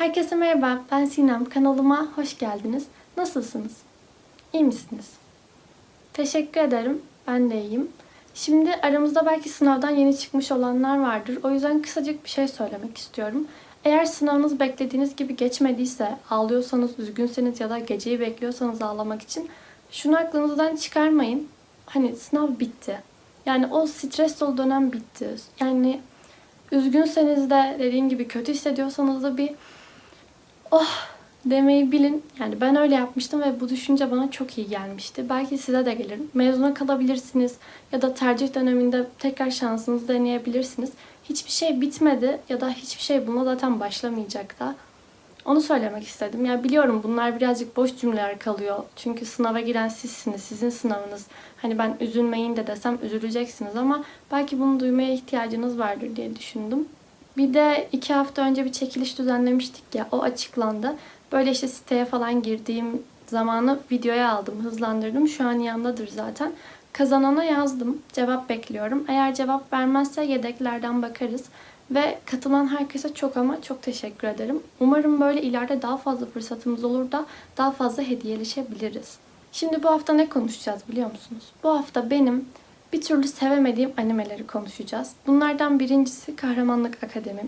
Herkese merhaba, ben Sinem. Kanalıma hoş geldiniz. Nasılsınız? İyi misiniz? Teşekkür ederim. Ben de iyiyim. Şimdi aramızda belki sınavdan yeni çıkmış olanlar vardır. O yüzden kısacık bir şey söylemek istiyorum. Eğer sınavınız beklediğiniz gibi geçmediyse, ağlıyorsanız, üzgünseniz ya da geceyi bekliyorsanız ağlamak için şunu aklınızdan çıkarmayın. Hani sınav bitti. Yani o stres dolu dönem bitti. Yani üzgünseniz de dediğim gibi kötü hissediyorsanız da bir oh demeyi bilin. Yani ben öyle yapmıştım ve bu düşünce bana çok iyi gelmişti. Belki size de gelir. Mezuna kalabilirsiniz ya da tercih döneminde tekrar şansınızı deneyebilirsiniz. Hiçbir şey bitmedi ya da hiçbir şey buna zaten başlamayacak da. Onu söylemek istedim. Ya biliyorum bunlar birazcık boş cümleler kalıyor. Çünkü sınava giren sizsiniz, sizin sınavınız. Hani ben üzülmeyin de desem üzüleceksiniz ama belki bunu duymaya ihtiyacınız vardır diye düşündüm. Bir de iki hafta önce bir çekiliş düzenlemiştik ya, o açıklandı. Böyle işte siteye falan girdiğim zamanı videoya aldım, hızlandırdım. Şu an yanındadır zaten. Kazanana yazdım, cevap bekliyorum. Eğer cevap vermezse yedeklerden bakarız. Ve katılan herkese çok ama çok teşekkür ederim. Umarım böyle ileride daha fazla fırsatımız olur da daha fazla hediyeleşebiliriz. Şimdi bu hafta ne konuşacağız biliyor musunuz? Bu hafta benim bir türlü sevemediğim animeleri konuşacağız. Bunlardan birincisi Kahramanlık Akademi.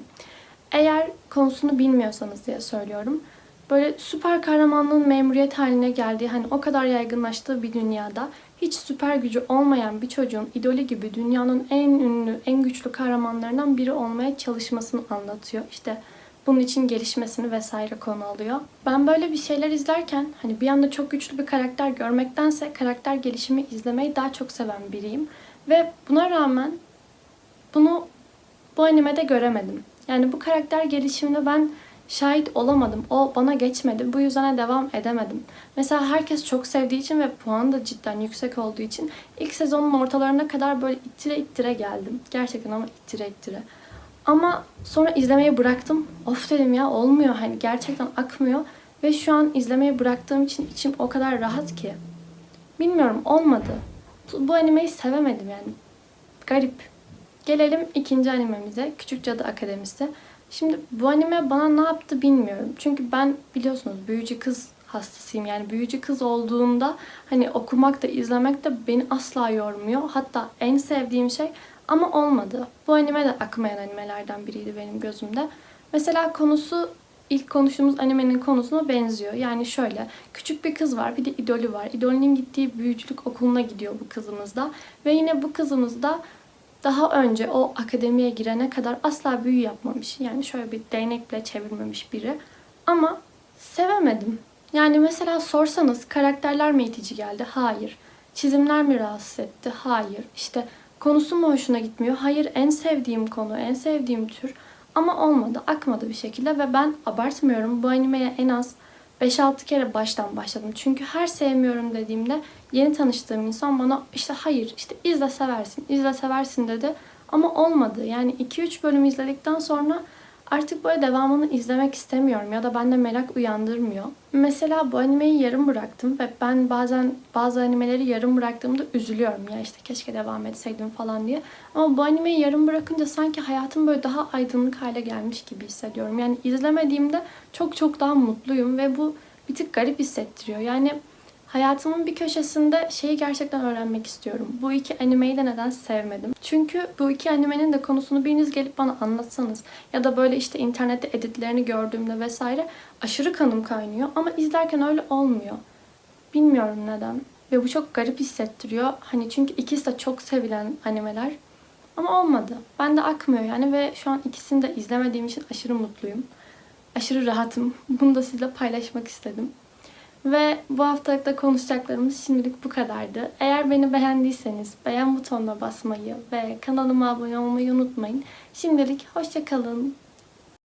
Eğer konusunu bilmiyorsanız diye söylüyorum. Böyle süper kahramanlığın memuriyet haline geldiği, hani o kadar yaygınlaştığı bir dünyada hiç süper gücü olmayan bir çocuğun idolü gibi dünyanın en ünlü, en güçlü kahramanlarından biri olmaya çalışmasını anlatıyor. İşte bunun için gelişmesini vesaire konu alıyor. Ben böyle bir şeyler izlerken hani bir anda çok güçlü bir karakter görmektense karakter gelişimi izlemeyi daha çok seven biriyim. Ve buna rağmen bunu bu animede göremedim. Yani bu karakter gelişimine ben şahit olamadım. O bana geçmedi. Bu yüzden de devam edemedim. Mesela herkes çok sevdiği için ve puan da cidden yüksek olduğu için ilk sezonun ortalarına kadar böyle ittire ittire geldim. Gerçekten ama ittire ittire. Ama sonra izlemeyi bıraktım. Of dedim ya olmuyor hani gerçekten akmıyor. Ve şu an izlemeyi bıraktığım için içim o kadar rahat ki. Bilmiyorum olmadı. Bu, bu animeyi sevemedim yani. Garip. Gelelim ikinci animemize. Küçük Cadı Akademisi. Şimdi bu anime bana ne yaptı bilmiyorum. Çünkü ben biliyorsunuz büyücü kız hastasıyım. Yani büyücü kız olduğunda hani okumak da izlemek de beni asla yormuyor. Hatta en sevdiğim şey ama olmadı. Bu anime de akmayan animelerden biriydi benim gözümde. Mesela konusu ilk konuştuğumuz animenin konusuna benziyor. Yani şöyle, küçük bir kız var, bir de idolü var. İdolünün gittiği büyücülük okuluna gidiyor bu kızımız da. Ve yine bu kızımız da daha önce o akademiye girene kadar asla büyü yapmamış. Yani şöyle bir değnek bile çevirmemiş biri. Ama sevemedim. Yani mesela sorsanız karakterler mi itici geldi? Hayır. Çizimler mi rahatsız etti? Hayır. İşte konusu mu hoşuna gitmiyor? Hayır. En sevdiğim konu, en sevdiğim tür. Ama olmadı, akmadı bir şekilde ve ben abartmıyorum. Bu animeye en az 5-6 kere baştan başladım. Çünkü her sevmiyorum dediğimde yeni tanıştığım insan bana işte hayır işte izle seversin, izle seversin dedi. Ama olmadı. Yani 2-3 bölüm izledikten sonra artık böyle devamını izlemek istemiyorum ya da bende merak uyandırmıyor. Mesela bu animeyi yarım bıraktım ve ben bazen bazı animeleri yarım bıraktığımda üzülüyorum ya işte keşke devam etseydim falan diye. Ama bu animeyi yarım bırakınca sanki hayatım böyle daha aydınlık hale gelmiş gibi hissediyorum. Yani izlemediğimde çok çok daha mutluyum ve bu bir tık garip hissettiriyor. Yani Hayatımın bir köşesinde şeyi gerçekten öğrenmek istiyorum. Bu iki animeyi de neden sevmedim? Çünkü bu iki animenin de konusunu biriniz gelip bana anlatsanız ya da böyle işte internette editlerini gördüğümde vesaire aşırı kanım kaynıyor ama izlerken öyle olmuyor. Bilmiyorum neden. Ve bu çok garip hissettiriyor. Hani çünkü ikisi de çok sevilen animeler. Ama olmadı. Ben de akmıyor yani ve şu an ikisini de izlemediğim için aşırı mutluyum. Aşırı rahatım. Bunu da sizle paylaşmak istedim. Ve bu haftalıkta konuşacaklarımız şimdilik bu kadardı. Eğer beni beğendiyseniz beğen butonuna basmayı ve kanalıma abone olmayı unutmayın. Şimdilik hoşçakalın.